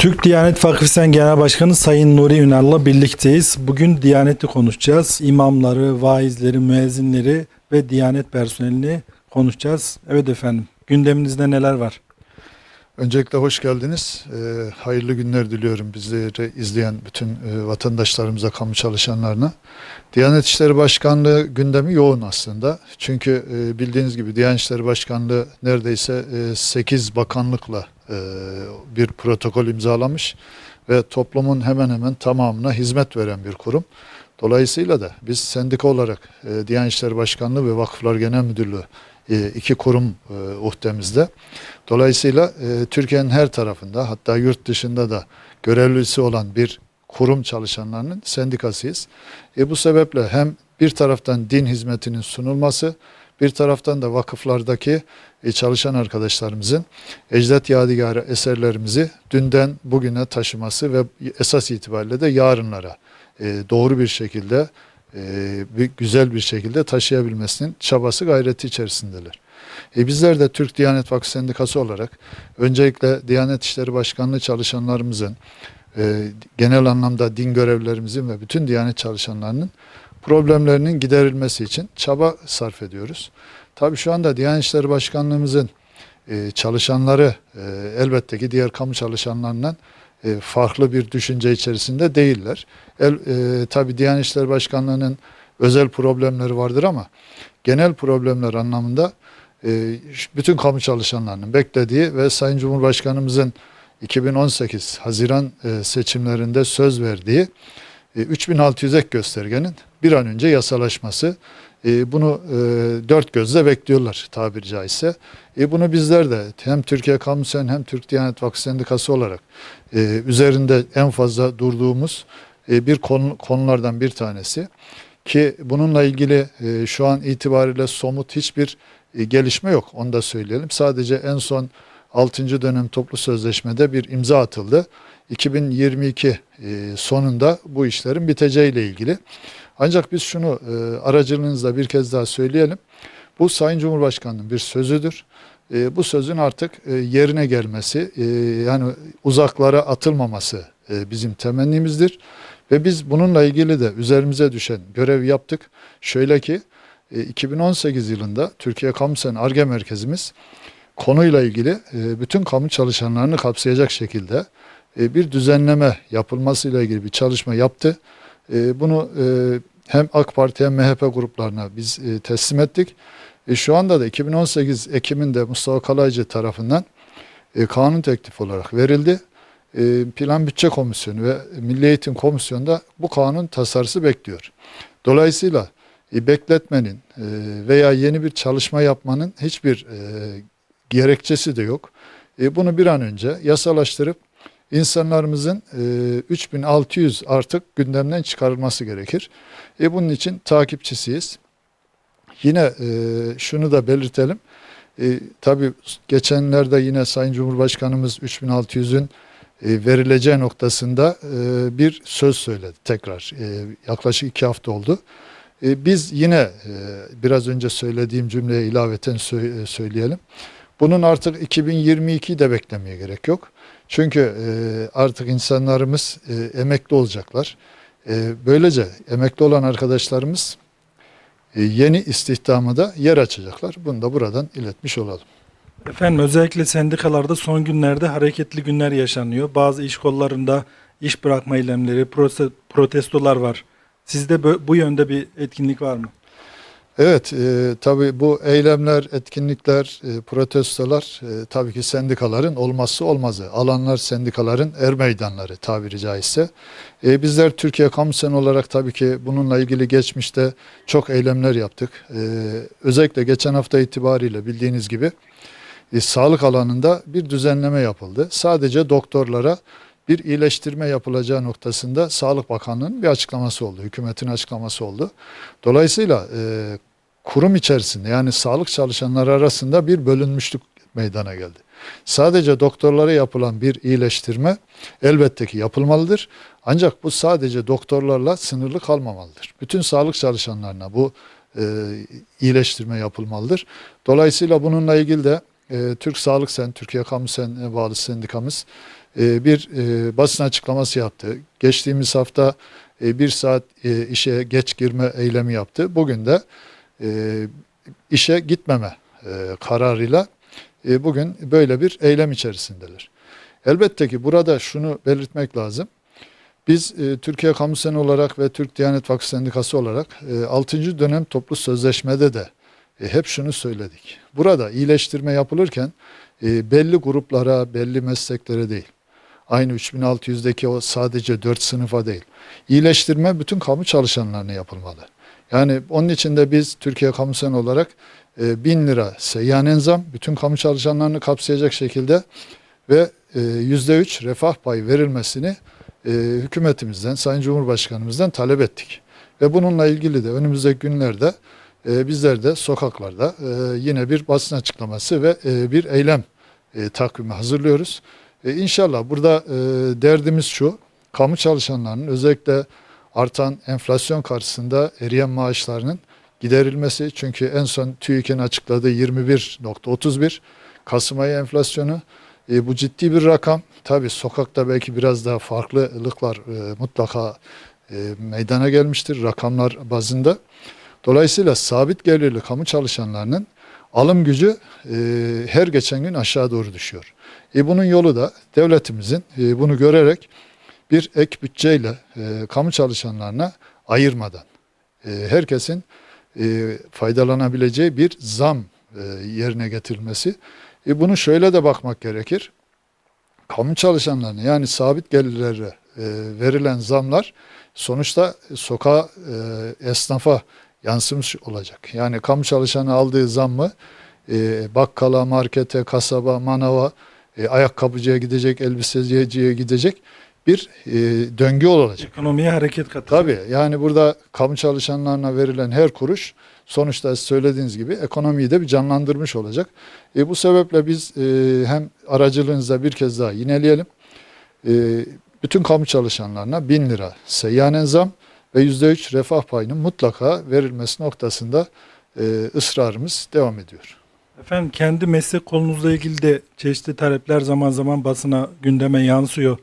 Türk Diyanet Vakfı Sen Genel Başkanı Sayın Nuri Ünal'la birlikteyiz. Bugün Diyanet'i konuşacağız. İmamları, vaizleri, müezzinleri ve Diyanet personelini konuşacağız. Evet efendim, gündeminizde neler var? Öncelikle hoş geldiniz. Ee, hayırlı günler diliyorum bizleri izleyen bütün e, vatandaşlarımıza, kamu çalışanlarına. Diyanet İşleri Başkanlığı gündemi yoğun aslında. Çünkü e, bildiğiniz gibi Diyanet İşleri Başkanlığı neredeyse e, 8 bakanlıkla e, bir protokol imzalamış ve toplumun hemen hemen tamamına hizmet veren bir kurum. Dolayısıyla da biz sendika olarak e, Diyanet İşleri Başkanlığı ve Vakıflar Genel Müdürlüğü e, iki kurum e, uhdemizde. Dolayısıyla e, Türkiye'nin her tarafında hatta yurt dışında da görevlisi olan bir kurum çalışanlarının sendikasıyız. E, bu sebeple hem bir taraftan din hizmetinin sunulması, bir taraftan da vakıflardaki e, çalışan arkadaşlarımızın ecdat yadigarı eserlerimizi dünden bugüne taşıması ve esas itibariyle de yarınlara e, doğru bir şekilde e, bir güzel bir şekilde taşıyabilmesinin çabası gayreti içerisindeler. E bizler de Türk Diyanet Vakfı Sendikası olarak öncelikle Diyanet İşleri Başkanlığı çalışanlarımızın, e, genel anlamda din görevlerimizin ve bütün Diyanet çalışanlarının problemlerinin giderilmesi için çaba sarf ediyoruz. Tabii şu anda Diyanet İşleri Başkanlığımızın e, çalışanları e, elbette ki diğer kamu çalışanlarından e, farklı bir düşünce içerisinde değiller. El, e, tabii Diyanet İşleri Başkanlığı'nın özel problemleri vardır ama genel problemler anlamında e, bütün kamu çalışanlarının beklediği ve Sayın Cumhurbaşkanımızın 2018 Haziran e, seçimlerinde söz verdiği e, 3600 ek göstergenin bir an önce yasalaşması. E, bunu e, dört gözle bekliyorlar tabiri caizse. E, bunu bizler de hem Türkiye Kamu Sen hem Türk Diyanet Vakfı Sendikası olarak e, üzerinde en fazla durduğumuz e, bir konu, konulardan bir tanesi. Ki bununla ilgili e, şu an itibariyle somut hiçbir e, gelişme yok. Onu da söyleyelim. Sadece en son 6. dönem toplu sözleşmede bir imza atıldı. 2022 e, sonunda bu işlerin biteceğiyle ilgili. Ancak biz şunu e, aracılığınızla bir kez daha söyleyelim. Bu Sayın Cumhurbaşkanı'nın bir sözüdür. E, bu sözün artık e, yerine gelmesi, e, yani uzaklara atılmaması e, bizim temennimizdir. Ve biz bununla ilgili de üzerimize düşen görev yaptık. Şöyle ki e, 2018 yılında Türkiye Kamusen Arge Merkezimiz konuyla ilgili e, bütün kamu çalışanlarını kapsayacak şekilde e, bir düzenleme yapılmasıyla ilgili bir çalışma yaptı. E, bunu e, hem AK Parti hem MHP gruplarına biz e, teslim ettik. E, şu anda da 2018 Ekim'inde Mustafa Kalaycı tarafından e, kanun teklifi olarak verildi. E, Plan Bütçe Komisyonu ve Milli Eğitim Komisyonu da bu kanun tasarısı bekliyor. Dolayısıyla e, bekletmenin e, veya yeni bir çalışma yapmanın hiçbir e, gerekçesi de yok. E, bunu bir an önce yasalaştırıp insanlarımızın e, 3600 artık gündemden çıkarılması gerekir. E, bunun için takipçisiyiz. Yine e, şunu da belirtelim. E, tabii geçenlerde yine Sayın Cumhurbaşkanımız 3600'ün e, verileceği noktasında e, bir söz söyledi tekrar. E, yaklaşık iki hafta oldu. E, biz yine e, biraz önce söylediğim cümleye ilaveten sö- e, söyleyelim. Bunun artık 2022'yi de beklemeye gerek yok. Çünkü e, artık insanlarımız e, emekli olacaklar. E, böylece emekli olan arkadaşlarımız yeni istihdamı da yer açacaklar. Bunu da buradan iletmiş olalım. Efendim özellikle sendikalarda son günlerde hareketli günler yaşanıyor. Bazı iş kollarında iş bırakma eylemleri, prote- protestolar var. Sizde bu yönde bir etkinlik var mı? Evet, e, tabii bu eylemler, etkinlikler, e, protestolar e, tabii ki sendikaların olmazsa olmazı. Alanlar sendikaların er meydanları tabiri caizse. E, bizler Türkiye Kamu Sen olarak tabii ki bununla ilgili geçmişte çok eylemler yaptık. E, özellikle geçen hafta itibariyle bildiğiniz gibi e, sağlık alanında bir düzenleme yapıldı. Sadece doktorlara bir iyileştirme yapılacağı noktasında Sağlık Bakanlığı'nın bir açıklaması oldu, hükümetin açıklaması oldu. Dolayısıyla e, kurum içerisinde yani sağlık çalışanları arasında bir bölünmüşlük meydana geldi. Sadece doktorlara yapılan bir iyileştirme elbette ki yapılmalıdır. Ancak bu sadece doktorlarla sınırlı kalmamalıdır. Bütün sağlık çalışanlarına bu e, iyileştirme yapılmalıdır. Dolayısıyla bununla ilgili de e, Türk Sağlık Sen, Türkiye Kamu Sen'e bağlı sendikamız e, bir e, basın açıklaması yaptı. Geçtiğimiz hafta e, bir saat e, işe geç girme eylemi yaptı. Bugün de e, işe gitmeme e, kararıyla e, bugün böyle bir eylem içerisindeler. Elbette ki burada şunu belirtmek lazım. Biz e, Türkiye Kamu Seni olarak ve Türk Diyanet Vakfı Sendikası olarak e, 6. dönem toplu sözleşmede de e, hep şunu söyledik. Burada iyileştirme yapılırken e, belli gruplara, belli mesleklere değil. Aynı 3600'deki o sadece 4 sınıfa değil. İyileştirme bütün kamu çalışanlarına yapılmalı. Yani onun için de biz Türkiye Kamu Seni olarak e, 1000 lira seyyanen zam bütün kamu çalışanlarını kapsayacak şekilde ve e, %3 refah payı verilmesini e, hükümetimizden, Sayın Cumhurbaşkanımızdan talep ettik. Ve bununla ilgili de önümüzdeki günlerde e, bizler de sokaklarda e, yine bir basın açıklaması ve e, bir eylem e, takvimi hazırlıyoruz. E, inşallah burada e, derdimiz şu, kamu çalışanlarının özellikle artan enflasyon karşısında eriyen maaşlarının giderilmesi. Çünkü en son TÜİK'in açıkladığı 21.31 Kasım ayı enflasyonu. E, bu ciddi bir rakam. Tabii sokakta belki biraz daha farklılıklar e, mutlaka e, meydana gelmiştir rakamlar bazında. Dolayısıyla sabit gelirli kamu çalışanlarının alım gücü e, her geçen gün aşağı doğru düşüyor. E, bunun yolu da devletimizin e, bunu görerek bir ek bütçeyle e, kamu çalışanlarına ayırmadan e, herkesin e, faydalanabileceği bir zam e, yerine getirilmesi. E, bunu şöyle de bakmak gerekir. Kamu çalışanlarına yani sabit gelirlere e, verilen zamlar sonuçta sokağa e, esnafa yansımış olacak. Yani kamu çalışanı aldığı zammı e, bakkala, markete, kasaba, manava, e, ayakkabıcıya gidecek, elbiseciye gidecek bir e, döngü olacak. Ekonomiye hareket katacak. Tabii yani burada kamu çalışanlarına verilen her kuruş sonuçta söylediğiniz gibi ekonomiyi de bir canlandırmış olacak. E, bu sebeple biz e, hem aracılığınızla bir kez daha yineleyelim. E, bütün kamu çalışanlarına 1000 lira seyyanen zam ve %3 refah payının mutlaka verilmesi noktasında e, ısrarımız devam ediyor. Efendim kendi meslek kolunuzla ilgili de çeşitli talepler zaman zaman basına gündeme yansıyor.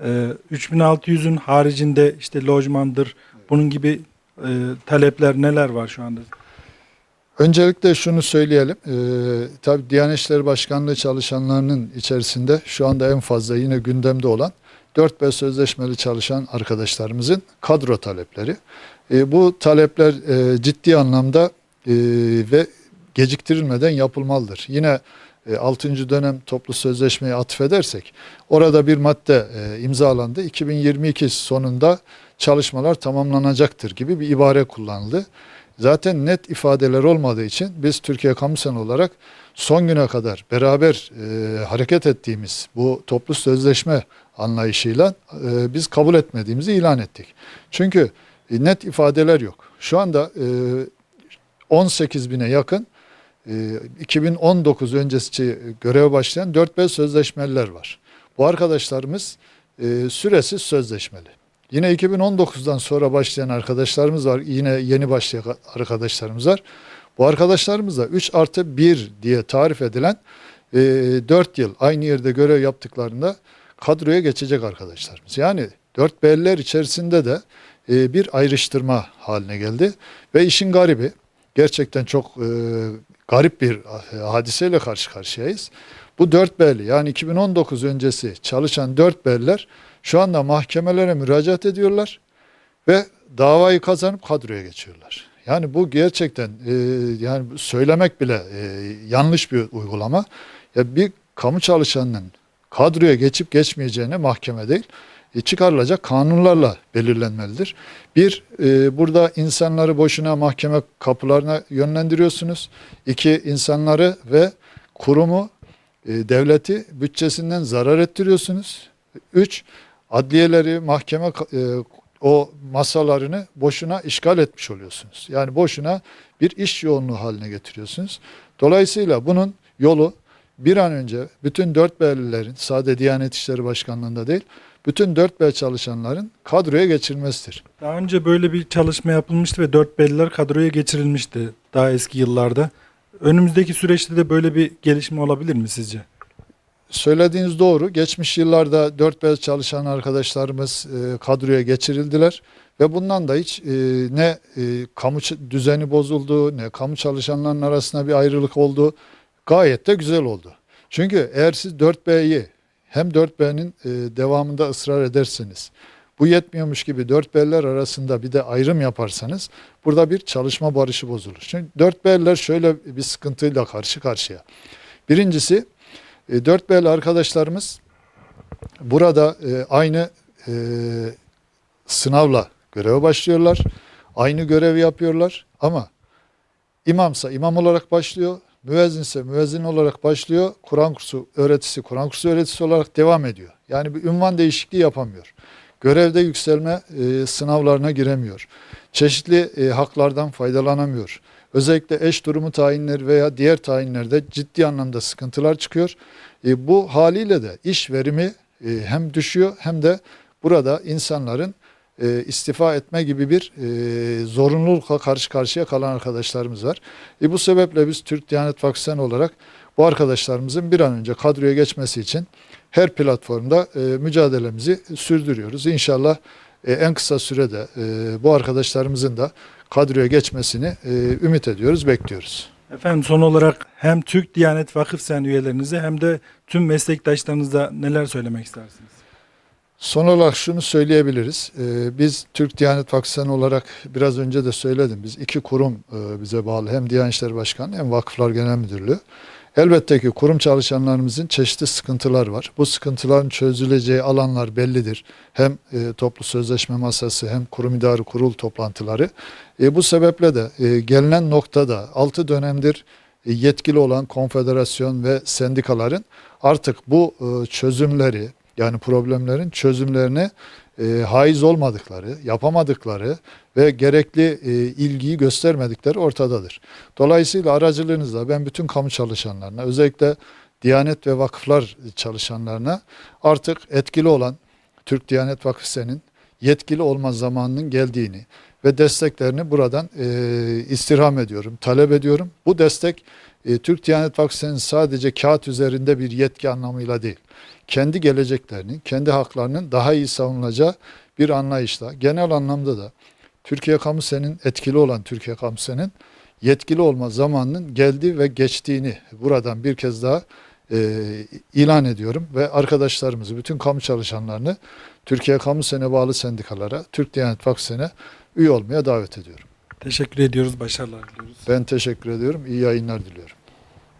Ee, 3600'ün haricinde işte lojmandır bunun gibi e, talepler neler var şu anda? Öncelikle şunu söyleyelim. Ee, tabii Diyanet İşleri Başkanlığı çalışanlarının içerisinde şu anda en fazla yine gündemde olan 4B sözleşmeli çalışan arkadaşlarımızın kadro talepleri. Ee, bu talepler e, ciddi anlamda e, ve geciktirilmeden yapılmalıdır. Yine e, 6. dönem toplu sözleşmeyi atfedersek orada bir madde e, imzalandı. 2022 sonunda çalışmalar tamamlanacaktır gibi bir ibare kullanıldı. Zaten net ifadeler olmadığı için biz Türkiye Kamu Seni olarak son güne kadar beraber e, hareket ettiğimiz bu toplu sözleşme anlayışıyla e, biz kabul etmediğimizi ilan ettik. Çünkü e, net ifadeler yok. Şu anda e, 18 bine yakın e, 2019 öncesi göreve başlayan 4B sözleşmeliler var. Bu arkadaşlarımız e, süresiz sözleşmeli. Yine 2019'dan sonra başlayan arkadaşlarımız var. Yine yeni başlayan arkadaşlarımız var. Bu arkadaşlarımız da 3 artı 1 diye tarif edilen e, 4 yıl aynı yerde görev yaptıklarında kadroya geçecek arkadaşlarımız. Yani 4 B'liler içerisinde de e, bir ayrıştırma haline geldi. Ve işin garibi gerçekten çok e, garip bir e, hadiseyle karşı karşıyayız. Bu 4 B'li yani 2019 öncesi çalışan 4 B'liler şu anda mahkemelere müracaat ediyorlar ve davayı kazanıp kadroya geçiyorlar. Yani bu gerçekten e, yani söylemek bile e, yanlış bir uygulama. Ya bir kamu çalışanının kadroya geçip geçmeyeceğine mahkeme değil çıkarılacak kanunlarla belirlenmelidir. Bir, e, burada insanları boşuna mahkeme kapılarına yönlendiriyorsunuz. İki, insanları ve kurumu, e, devleti bütçesinden zarar ettiriyorsunuz. Üç, adliyeleri, mahkeme e, o masalarını boşuna işgal etmiş oluyorsunuz. Yani boşuna bir iş yoğunluğu haline getiriyorsunuz. Dolayısıyla bunun yolu bir an önce bütün dört B'lilerin, sade Diyanet İşleri Başkanlığı'nda değil, bütün 4B çalışanların kadroya geçirilmesidir. Daha önce böyle bir çalışma yapılmıştı ve 4 belliler kadroya geçirilmişti daha eski yıllarda. Önümüzdeki süreçte de böyle bir gelişme olabilir mi sizce? söylediğiniz doğru. Geçmiş yıllarda 4 bez çalışan arkadaşlarımız e, kadroya geçirildiler ve bundan da hiç e, ne e, kamu ç- düzeni bozuldu ne kamu çalışanların arasında bir ayrılık oldu. Gayet de güzel oldu. Çünkü eğer siz 4B'yi hem 4B'nin e, devamında ısrar ederseniz bu yetmiyormuş gibi 4B'ler arasında bir de ayrım yaparsanız burada bir çalışma barışı bozulur. Çünkü 4B'ler şöyle bir sıkıntıyla karşı karşıya. Birincisi e, 4B'li arkadaşlarımız burada e, aynı sınavla göreve başlıyorlar. Aynı görevi yapıyorlar ama imamsa imam olarak başlıyor, müezzinse müezzin olarak başlıyor, Kur'an kursu öğretisi Kur'an kursu öğretisi olarak devam ediyor. Yani bir ünvan değişikliği yapamıyor. Görevde yükselme e, sınavlarına giremiyor. Çeşitli e, haklardan faydalanamıyor. Özellikle eş durumu tayinleri veya diğer tayinlerde ciddi anlamda sıkıntılar çıkıyor. E, bu haliyle de iş verimi e, hem düşüyor hem de burada insanların e, istifa etme gibi bir e, zorunlulukla karşı karşıya kalan arkadaşlarımız var. E, bu sebeple biz Türk Diyanet Vakfı olarak bu arkadaşlarımızın bir an önce kadroya geçmesi için her platformda e, mücadelemizi sürdürüyoruz. İnşallah e, en kısa sürede e, bu arkadaşlarımızın da kadroya geçmesini e, ümit ediyoruz, bekliyoruz. Efendim son olarak hem Türk Diyanet Vakıf Sen üyelerinize hem de tüm meslektaşlarınıza neler söylemek istersiniz? Son olarak şunu söyleyebiliriz. Ee, biz Türk Diyanet Vakfı olarak biraz önce de söyledim. Biz iki kurum e, bize bağlı. Hem Diyanet İşleri Başkanlığı hem Vakıflar Genel Müdürlüğü. Elbette ki kurum çalışanlarımızın çeşitli sıkıntılar var. Bu sıkıntıların çözüleceği alanlar bellidir. Hem e, toplu sözleşme masası hem kurum idari kurul toplantıları. E, bu sebeple de e, gelinen noktada 6 dönemdir e, yetkili olan konfederasyon ve sendikaların artık bu e, çözümleri yani problemlerin çözümlerine e, haiz olmadıkları, yapamadıkları ve gerekli e, ilgiyi göstermedikleri ortadadır. Dolayısıyla aracılığınızla ben bütün kamu çalışanlarına, özellikle Diyanet ve vakıflar çalışanlarına artık etkili olan Türk Diyanet Sen'in yetkili olma zamanının geldiğini ve desteklerini buradan e, istirham ediyorum, talep ediyorum. Bu destek e, Türk Diyanet Vakfı Sen'in sadece kağıt üzerinde bir yetki anlamıyla değil, kendi geleceklerinin, kendi haklarının daha iyi savunulacağı bir anlayışla, genel anlamda da Türkiye Kamu Sen'in etkili olan Türkiye Kamu Sen'in yetkili olma zamanının geldi ve geçtiğini buradan bir kez daha e, ilan ediyorum ve arkadaşlarımızı, bütün kamu çalışanlarını Türkiye Kamu Sen'e bağlı sendikalara, Türk Diyanet Vakfı Sen'e üye olmaya davet ediyorum. Teşekkür ediyoruz, başarılar diliyoruz. Ben teşekkür ediyorum. İyi yayınlar diliyorum.